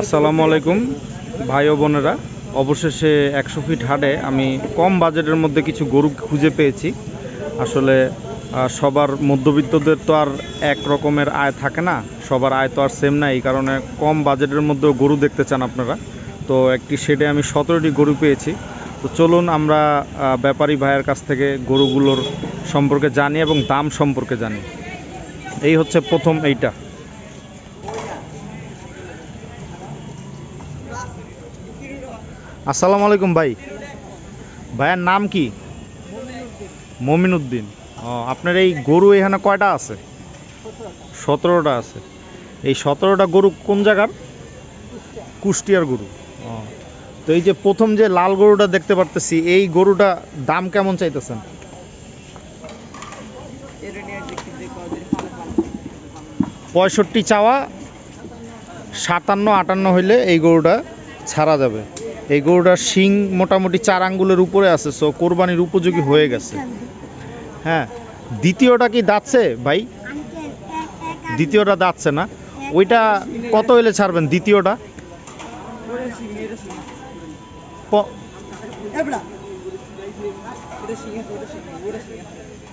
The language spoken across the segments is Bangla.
আসসালামু আলাইকুম ভাই ও বোনেরা। অবশেষে একশো ফিট হাটে আমি কম বাজেটের মধ্যে কিছু গরু খুঁজে পেয়েছি। আসলে সবার মধ্যবিত্তদের তো আর এক রকমের আয় থাকে না, সবার আয় তো আর সেম না, এই কারণে কম বাজেটের মধ্যেও গরু দেখতে চান আপনারা। তো একটি শেডে আমি সতেরোটি গরু পেয়েছি। তো চলুন আমরা ব্যাপারী ভাইয়ের কাছ থেকে গরুগুলোর সম্পর্কে জানি এবং দাম সম্পর্কে জানি। এই হচ্ছে প্রথম এইটা। আসসালামু আলাইকুম ভাই। ভাইয়ের নাম কি? মমিন উদ্দিন ও, আপনার এই গরু এখানে কয়টা আছে? সতেরোটা আছে। এই সতেরোটা গরু কোন জায়গার? কুষ্টিয়ার গরু। ও, তো এই যে প্রথম যে লাল গরুটা দেখতে পারতেছি, এই গরুটা দাম কেমন চাইতেছেন? পঁয়ষট্টি চাওয়া সাতান্ন, আটান্ন হইলে এই গরুটা ছাড়া যাবে। এই গরুটার শিং মোটামুটি চার আঙ্গুলের উপরে আছে সো কোরবানির উপযোগী হয়ে গেছে। হ্যাঁ দ্বিতীয়টা কি দাচ্ছে ভাই? দ্বিতীয়টা দাচ্ছে না? ওইটা কত হইলে ছাড়বেন দ্বিতীয়টা?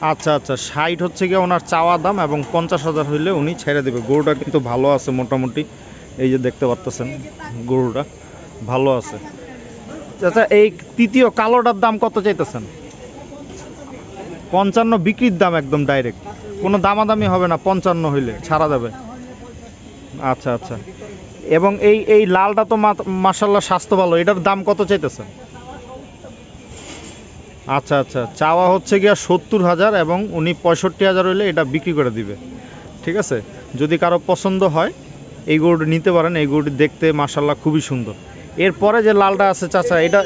আচ্ছা আচ্ছা ষাট হচ্ছে গিয়ে ওনার চাওয়া দাম এবং পঞ্চাশ হাজার হইলে উনি ছেড়ে দেবে। গরুটা কিন্তু ভালো আছে মোটামুটি। এই যে দেখতে পারতেছেন গরুটা, ভালো আছে। আচ্ছা এই তৃতীয় কালোটার দাম কত চাইতেছেন? পঞ্চান্ন বিক্রির দাম একদম ডাইরেক্ট কোনো দামাদামি হবে না, পঞ্চান্ন হইলে ছাড়া যাবে। আচ্ছা আচ্ছা। এবং এই এই লালটা তো মার্শাল্লাহ স্বাস্থ্য ভালো, এটার দাম কত চাইতেছেন? আচ্ছা আচ্ছা চাওয়া হচ্ছে গিয়া সত্তর হাজার এবং উনি পঁয়ষট্টি হাজার হইলে এটা বিক্রি করে দিবে। ঠিক আছে? যদি কারও পছন্দ হয় এই গরুটি নিতে পারেন, এই গরুটি দেখতে মার্শাল্লাহ খুবই সুন্দর। এরপরে যে লালটা আছে, চাচা, এটা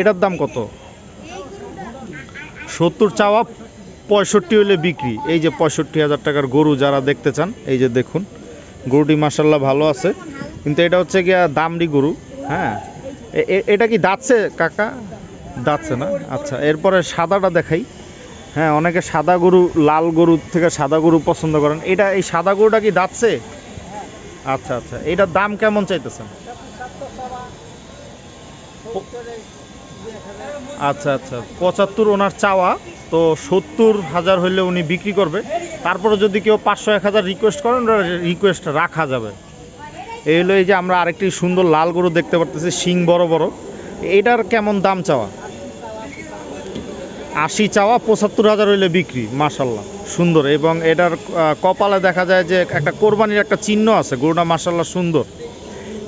এটার দাম কত? সত্তর চাওয়া, পঁয়ষট্টি হইলে বিক্রি। এই যে পঁয়ষট্টি হাজার টাকার গরু যারা দেখতে চান, এই যে দেখুন, গরুটি মার্শাল্লাহ ভালো আছে। কিন্তু এটা হচ্ছে গিয়া দামড়ি গরু হ্যাঁ? এটা কি দাঁতছে, কাকা? দাঁতছে না? আচ্ছা এরপরে সাদাটা দেখাই। হ্যাঁ অনেকে সাদা গরু, লাল গরু থেকে সাদা গরু পছন্দ করেন। এটা, এই সাদা গরুটা কি দাঁতছে? আচ্ছা আচ্ছা। এটার দাম কেমন চাইতেছেন? আচ্ছা আচ্ছা। পঁচাত্তর ওনার চাওয়া, তো সত্তর হাজার হইলে উনি বিক্রি করবে। তারপরে যদি কেউ পাঁচশো, এক হাজার রিকোয়েস্ট করেন রিকোয়েস্ট রাখা যাবে। এই হলো এই যে আমরা আরেকটি সুন্দর লাল গরু দেখতে পারতেছি, শিং বড় বড়। এটার কেমন দাম চাওয়া? আশি চাওয়া, পঁচাত্তর হাজার হইলে বিক্রি মার্শাল্লাহ সুন্দর এবং এটার কপালে দেখা যায় যে একটা কোরবানির একটা চিহ্ন আছে, গরুটা মার্শাল্লাহ সুন্দর।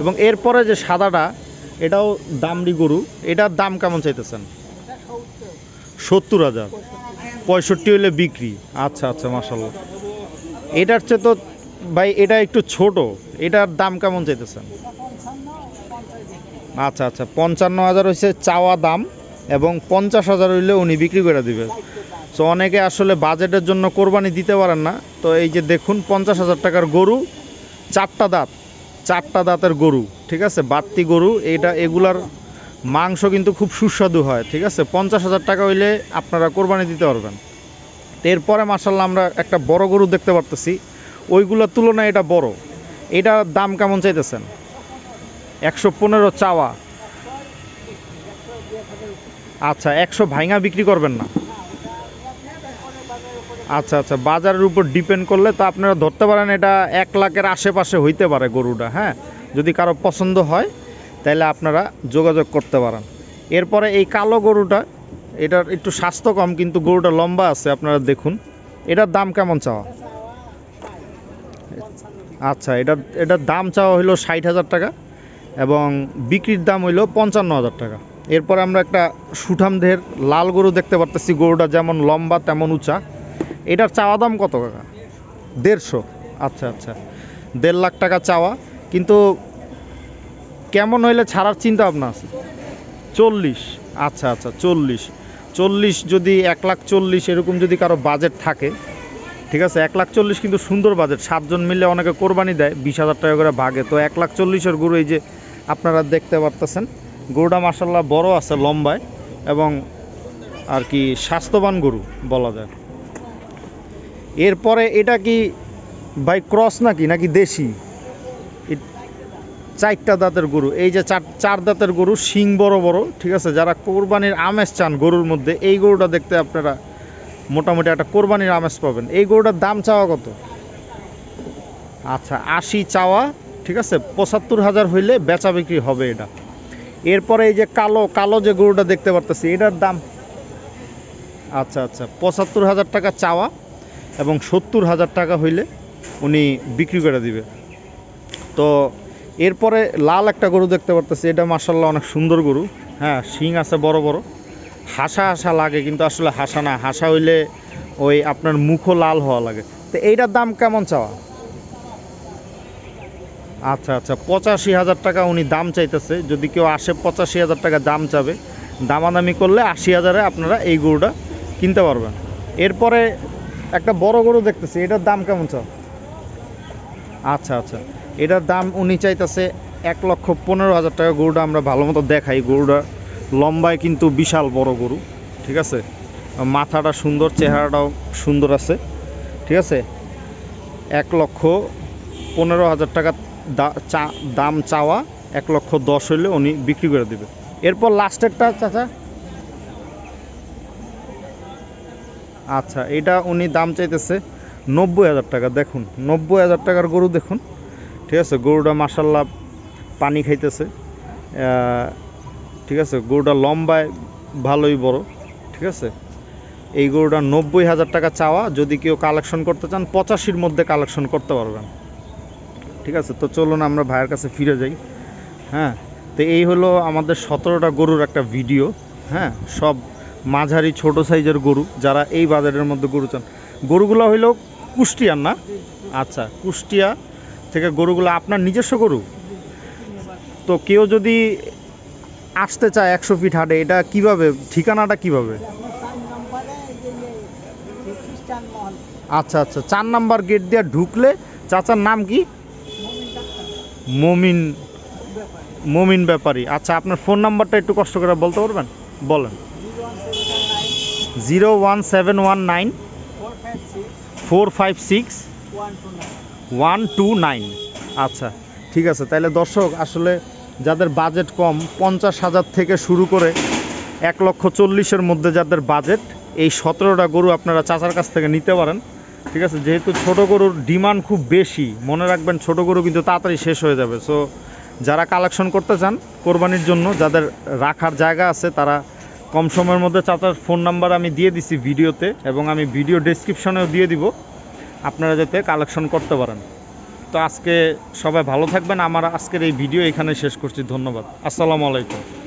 এবং এরপরে যে সাদাটা, এটাও দামড়ি গরু, এটার দাম কেমন চাইতেছেন? সত্তর হাজার। পঁয়ষট্টি হইলে বিক্রি। আচ্ছা আচ্ছা মার্শাল্লাহ এটার চেয়ে তো, ভাই, এটা একটু ছোট, এটার দাম কেমন চাইতেছেন? আচ্ছা আচ্ছা পঞ্চান্ন হাজার হচ্ছে চাওয়া দাম এবং পঞ্চাশ হাজার হইলে উনি বিক্রি করে দিবে। সো অনেকে আসলে বাজেটের জন্য কোরবানি দিতে পারেন না। তো এই যে দেখুন, পঞ্চাশ হাজার টাকার গরু, চারটা দাঁত, চারটা দাঁতের গরু, ঠিক আছে? বাড়তি গরু এইটা এগুলার মাংস কিন্তু খুব সুস্বাদু হয়, ঠিক আছে? পঞ্চাশ হাজার টাকা হইলে আপনারা কোরবানি দিতে পারবেন। এরপরে মার্শাল্লাহ আমরা একটা বড় গরু দেখতে পারতেছি। ওইগুলোর তুলনায় এটা বড়। এটার দাম কেমন চাইতেছেন? একশো পনেরো চাওয়া। আচ্ছা একশো ভাইঙা বিক্রি করবেন না। আচ্ছা আচ্ছা বাজারের উপর ডিপেন্ড করলে তো আপনারা ধরতে পারেন এটা এক লাখের আশেপাশে হইতে পারে গরুটা হ্যাঁ? যদি কারও পছন্দ হয় তাহলে আপনারা যোগাযোগ করতে পারেন। এরপরে এই কালো গরুটা, এটার একটু স্বাস্থ্য কম, কিন্তু গরুটা লম্বা আছে, আপনারা দেখুন। এটার দাম কেমন চাওয়া? আচ্ছা এটার এটার দাম চাওয়া হইল ষাট হাজার টাকা এবং বিক্রির দাম হইল পঞ্চান্ন হাজার টাকা। এরপরে আমরা একটা সুঠাম দেহের লাল গরু দেখতে পারতেছি, গরুটা যেমন লম্বা তেমন উঁচা। এটার চাওয়া দাম কত টাকা দেড়শো। আচ্ছা আচ্ছা। দেড় লাখ টাকা চাওয়া। কিন্তু কেমন হইলে ছাড়ার চিন্তা ভাবনা আছে? চল্লিশ। আচ্ছা আচ্ছা চল্লিশ। চল্লিশ যদি এক লাখ চল্লিশ এরকম যদি কারও বাজেট থাকে ঠিক আছে? এক লাখ চল্লিশ কিন্তু সুন্দর বাজেট সাতজন মিলে অনেকে কোরবানি দেয় বিশ হাজার টাকা করে ভাগে। তো এক লাখ চল্লিশের গরু এই যে আপনারা দেখতে পারতেছেন গরুটা মাসাল্লাহ বড় আছে লম্বায় এবং আর কি স্বাস্থ্যবান গরু বলা যায়। এরপরে এটা কি ভাই ক্রস নাকি? নাকি দেশি? চারটা দাঁতের গরু। এই যে চার চার দাঁতের গরু, শিং বড় বড়, ঠিক আছে? যারা কোরবানির আমেজ চান গরুর মধ্যে, এই গরুটা দেখতে আপনারা মোটামুটি একটা কোরবানির আমেজ পাবেন। এই গরুটার দাম চাওয়া কত? আচ্ছা আশি চাওয়া, ঠিক আছে? পঁচাত্তর হাজার হইলে বেচা বিক্রি হবে এটা। এরপরে এই যে কালো কালো যে গরুটা দেখতে পারতেছি, এটার দাম? আচ্ছা আচ্ছা পঁচাত্তর হাজার টাকা চাওয়া। এবং সত্তর হাজার টাকা হইলে উনি বিক্রি করে দিবে। তো এরপরে লাল একটা গরু দেখতে পারতেছি, এটা মার্শাল্লাহ অনেক সুন্দর গরু। হ্যাঁ শিং আছে বড় বড়। হাসা হাসা লাগে, কিন্তু আসলে হাসা না। হাসা হইলে ওই আপনার মুখও লাল হওয়া লাগে। তো এইটার দাম কেমন চাওয়া? আচ্ছা আচ্ছা পঁচাশি হাজার টাকা উনি দাম চাইতেছে। যদি কেউ আসে পঁচাশি হাজার টাকা দাম চাবে। দামাদামি করলে আশি হাজারে আপনারা এই গরুটা কিনতে পারবেন। এরপরে একটা বড় গরু দেখতেছি, এটার দাম কেমন চাও আচ্ছা আচ্ছা। এটার দাম উনি চাইতেছে এক লক্ষ পনেরো হাজার টাকা। গরুটা আমরা ভালো মতো দেখাই। গরুটা লম্বায় কিন্তু বিশাল বড় গরু, ঠিক আছে? মাথাটা সুন্দর, চেহারাটাও সুন্দর আছে, ঠিক আছে? এক লক্ষ পনেরো হাজার টাকা চা- দাম চাওয়া এক লক্ষ দশ হইলে উনি বিক্রি করে দেবে। এরপর লাস্টেরটা চাচা? আচ্ছা এটা উনি দাম চাইতেছে নব্বই হাজার টাকা, দেখুন, নব্বই হাজার টাকার গরু দেখুন। ঠিক আছে, গরুটা মাসাল্লাহ পানি খাইতেছে ঠিক আছে, গরুটা লম্বায়, ভালোই বড়, ঠিক আছে। এই গরুটা নব্বই হাজার টাকা চাওয়া, যদি কেউ কালেকশন করতে চান, পঁচাশির মধ্যে কালেকশন করতে পারবেন। ঠিক আছে, তো চলুন আমরা ভাইয়ের কাছে ফিরে যাই। হ্যাঁ তো এই হলো আমাদের সতেরোটা গরুর একটা ভিডিও। হ্যাঁ সব মাঝারি, ছোট সাইজের গরু যারা এই বাজারের মধ্যে গরু চান। গরুগুলো হইল কুষ্টিয়ার না? আচ্ছা কুষ্টিয়া থেকে গরুগুলো আপনার নিজস্ব গরু? তো কেউ যদি আসতে চায় একশো ফিট হাটে, এটা কীভাবে, ঠিকানাটা কীভাবে? আচ্ছা আচ্ছা চার নাম্বার গেট দিয়ে ঢুকলে, চাচার নাম কি? মমিন মমিন ব্যাপারী। আচ্ছা আপনার ফোন নাম্বারটা একটু কষ্ট করে বলতে পারবেন? বলেন। Zero one seven one nine four five six one two nine আচ্ছা ঠিক আছে তাহলে দর্শক, আসলে যাদের বাজেট কম, পঞ্চাশ হাজার থেকে শুরু করে এক লক্ষ চল্লিশের মধ্যে যাদের বাজেট এই সতেরোটা গরু আপনারা চাচার কাছ থেকে নিতে পারেন। ঠিক আছে, যেহেতু ছোট গরুর ডিমান্ড খুব বেশি, মনে রাখবেন ছোট গরু কিন্তু তাড়াতাড়ি শেষ হয়ে যাবে। সো যারা কালেকশন করতে চান, কোরবানির জন্য, যাদের রাখার জায়গা আছে, তারা কম সময়ের মধ্যে চাচার ফোন নাম্বার আমি দিয়ে দিছি ভিডিওতে এবং আমি ভিডিও ডেসক্রিপশনেও দিয়ে দিব। আপনারা যাতে কালেকশন করতে পারেন। তো আজকে সবাই ভালো থাকবেন। আমার আজকের এই ভিডিও এখানে শেষ করছি। ধন্যবাদ। আসসালামু আলাইকুম।